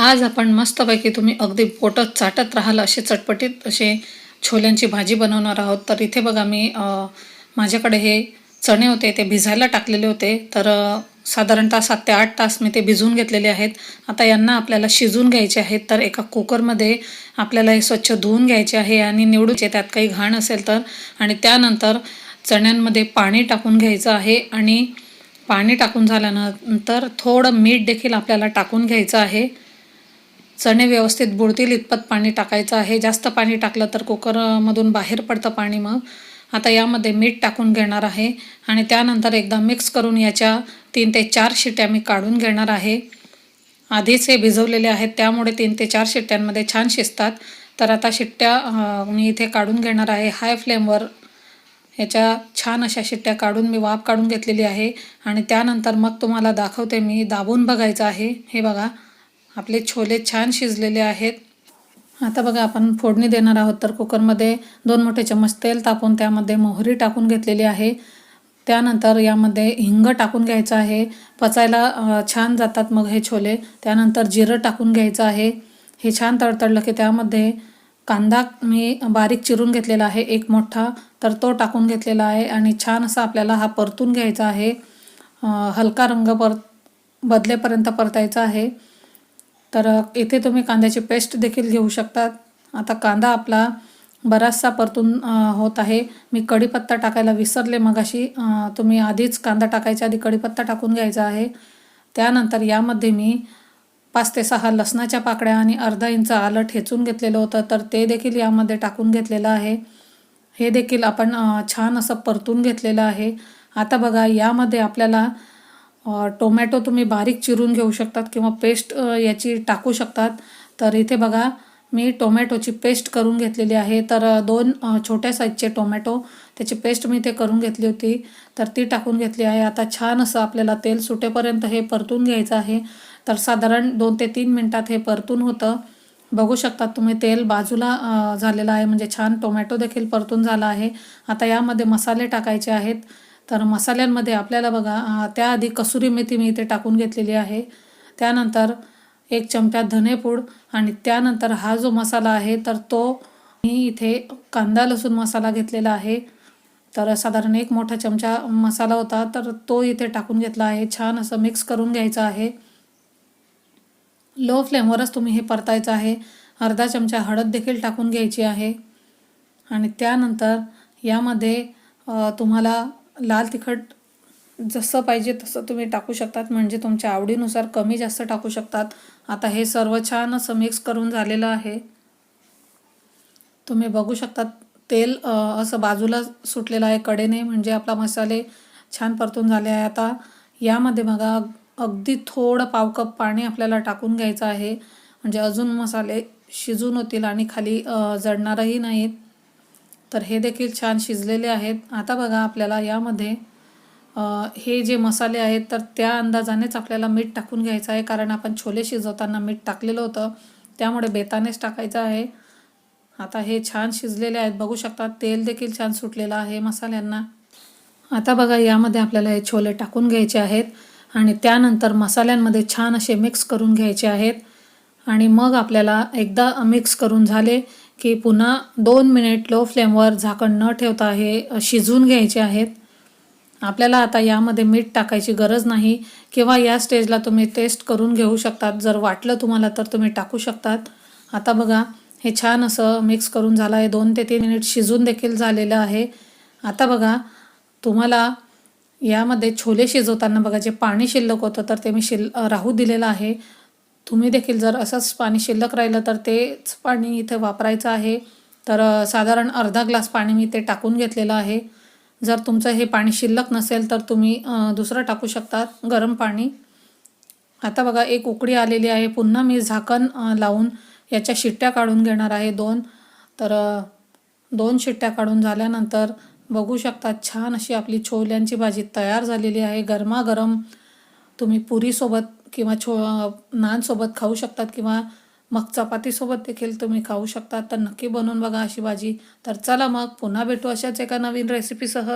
आज आपण मस्तपैकी तुम्ही अगदी पोटत चाटत राहाल असे चटपटीत असे छोल्यांची भाजी बनवणार आहोत. तर इथे बघा मी माझ्याकडे हे चणे होते ते भिजायला टाकलेले होते. तर साधारणतः सात ते आठ तास मी ते भिजवून घेतलेले आहेत. आता यांना आपल्याला शिजून घ्यायचे आहेत. तर एका कुकरमध्ये आपल्याला हे स्वच्छ धुवून घ्यायचे आहे आणि निवडूचे त्यात काही घाण असेल तर. आणि त्यानंतर चण्यांमध्ये पाणी टाकून घ्यायचं आहे आणि पाणी टाकून झाल्यानंतर थोडं मीठ देखील आपल्याला टाकून घ्यायचं आहे. चणे व्यवस्थित बुडतील इतपत पाणी टाकायचं आहे. जास्त पाणी टाकलं तर कुकरमधून बाहेर पडतं पाणी मग. आता यामध्ये मीठ टाकून घेणार आहे आणि त्यानंतर एकदा मिक्स करून याच्या तीन ते चार शिट्या मी काढून घेणार आहे. आधीच हे भिजवलेले आहेत त्यामुळे तीन ते चार शिट्ट्यांमध्ये छान शिजतात. तर आता शिट्ट्या मी इथे काढून घेणार आहे. हाय फ्लेमवर याच्या छान अशा शिट्ट्या काढून मी वाफ काढून घेतलेली आहे. आणि त्यानंतर मग तुम्हाला दाखवते मी दाबून बघायचं आहे. हे बघा. आपले छोले छान शिजलेले आहेत. आता बघा आपण फोडणी देणार आहोत. तर कुकरमध्ये दोन मोठे चम्मच तेल तापून त्यामध्ये मोहरी टाकून घेतलेली आहे. त्यानंतर यामध्ये हिंग टाकून घ्यायचं आहे. पचायला छान जातात मग हे छोले. त्यानंतर जिरं टाकून घ्यायचं आहे. हे छान तडतडलं की त्यामध्ये कांदा मी बारीक चिरून घेतलेला आहे एक मोठा. तर तो टाकून घेतलेला आहे आणि छान असा आपल्याला हा परतून घ्यायचा आहे. हलका रंग पर बदलेपर्यंत परतायचा आहे. तर इथे तुम्ही कांद्याची पेस्ट देखील घेऊ शकतात. आता कांदा आपला बराचसा परतून होत आहे. मी कढीपत्ता टाकायला विसरले मगाशी. तुम्ही आधीच कांदा टाकायच्या आधी कढीपत्ता टाकून घ्यायचा आहे. त्यानंतर यामध्ये मी पाच ते सहा लसणाच्या पाकळ्या आणि अर्धा इंच आलं ठेचून घेतलेलं होतं तर ते देखील यामध्ये टाकून घेतलेलं आहे. हे देखील आपण छान असं परतून घेतलेलं आहे. आता बघा यामध्ये आपल्याला टोमॅटो तुम्ही बारीक चिरून घेऊ शकतात किंवा पेस्ट याची टाकू शकतात. तर इथे बघा मी टोमॅटोची पेस्ट करून घेतलेली आहे. तर दोन छोट्या साईजचे टोमॅटो त्याची पेस्ट मी इथे करून घेतली होती. तर ती टाकून घेतली आहे. आता छान असं आपल्याला तेल सुटेपर्यंत हे परतून घ्यायचं आहे. तर साधारण दोन ते तीन मिनटात हे परतून होतं. बघू शकतात तुम्ही तेल बाजूला झालेलं आहे. म्हणजे छान टोमॅटो देखील परतून झाला आहे. आता यामध्ये मसाले टाकायचे आहेत. तर मसाल्यांमध्ये आपल्याला बघा त्याआधी कसुरी मेथी मी इथे टाकून घेतलेली आहे. त्यानंतर एक चमचा धनेपूड आणि त्यानंतर हा जो मसाला आहे तर तो मी इथे कांदा लसूण मसाला घेतलेला आहे. तर साधारण एक मोठा चमचा मसाला होता तर तो इथे टाकून घेतला आहे. छान असं मिक्स करून घ्यायचं आहे. लो फ्लेमवरच तुम्ही हे परतायचं आहे. अर्धा चमचा हळद देखील टाकून घ्यायची आहे. आणि त्यानंतर यामध्ये तुम्हाला लाल तिखट जसं पाहिजे तसं तुम्ही टाकू शकतात. म्हणजे तुमच्या आवडीनुसार कमी जास्त टाकू शकतात. आता हे सर्व छान असं मिक्स करून झालेलं आहे. तुम्ही बघू शकतात तेल असं बाजूला सुटलेलं आहे कडेने. म्हणजे आपला मसाले छान परतून झाले आहे. आता यामध्ये बघा अगदी थोडं पाव कप पाणी आपल्याला टाकून घ्यायचं आहे. म्हणजे अजून मसाले शिजून होतील आणि खाली जडणारही नाहीत. तर हे देखील छान शिजलेले आहेत. आता बघा आपल्याला यामध्ये हे जे मसाले आहेत तर त्या अंदाजानेच आपल्याला मीठ टाकून घ्यायचं आहे. कारण आपण छोले शिजवताना मीठ टाकलेलं होतं. त्यामुळे बेतानेच टाकायचं आहे. आता हे छान शिजलेले आहेत. बघू शकतात तेल देखील छान सुटलेलं आहे मसाल्यांना. आता बघा यामध्ये आपल्याला हे छोले टाकून घ्यायचे आहेत. आणि त्यानंतर मसाल्यांमध्ये छान असे मिक्स करून घ्यायचे आहेत. आणि मग आपल्याला एकदा मिक्स करून झाले. की पुन्हा दोन मिनिट लो फ्लेमवर झाकण न ठेवता हे शिजवून घ्यायचे आहेत. आपल्याला आता यामध्ये मीठ टाकायची गरज नाही किंवा या स्टेजला तुम्ही टेस्ट करून घेऊ शकतात. जर वाटलं तुम्हाला तर तुम्ही टाकू शकतात. आता बघा हे छान असं मिक्स करून झालं आहे दोन ते तीन मिनिट शिजून देखील झालेलं आहे. आता बघा तुम्हाला यामध्ये छोले शिजवताना बघा जे पाणी शिल्लक होतं तर ते मी शिल राहू दिलेलं आहे. तुम्ही देखील जर असंच पाणी शिल्लक राहिलं तर तेच पाणी इथे वापरायचं आहे. तर साधारण अर्धा ग्लास पाणी मी ते टाकून घेतलेलं आहे. जर तुमचं हे पाणी शिल्लक नसेल तर तुम्ही दुसरं टाकू शकतात गरम पाणी. आता बघा एक उकडी आलेली आहे. पुन्हा मी झाकण लावून याच्या शिट्ट्या काढून घेणार आहे दोन. तर दोन शिट्ट्या काढून झाल्यानंतर बघू शकता छान अशी आपली छोल्यांची भाजी तयार झालेली आहे. गरमागरम तुम्ही पुरीसोबत किंवा छो नानसोबत खाऊ शकतात किंवा मग चपातीसोबत देखील तुम्ही खाऊ शकतात. तर नक्की बनवून बघा अशी भाजी. तर चला मग पुन्हा भेटू अशाच एका नवीन रेसिपीसह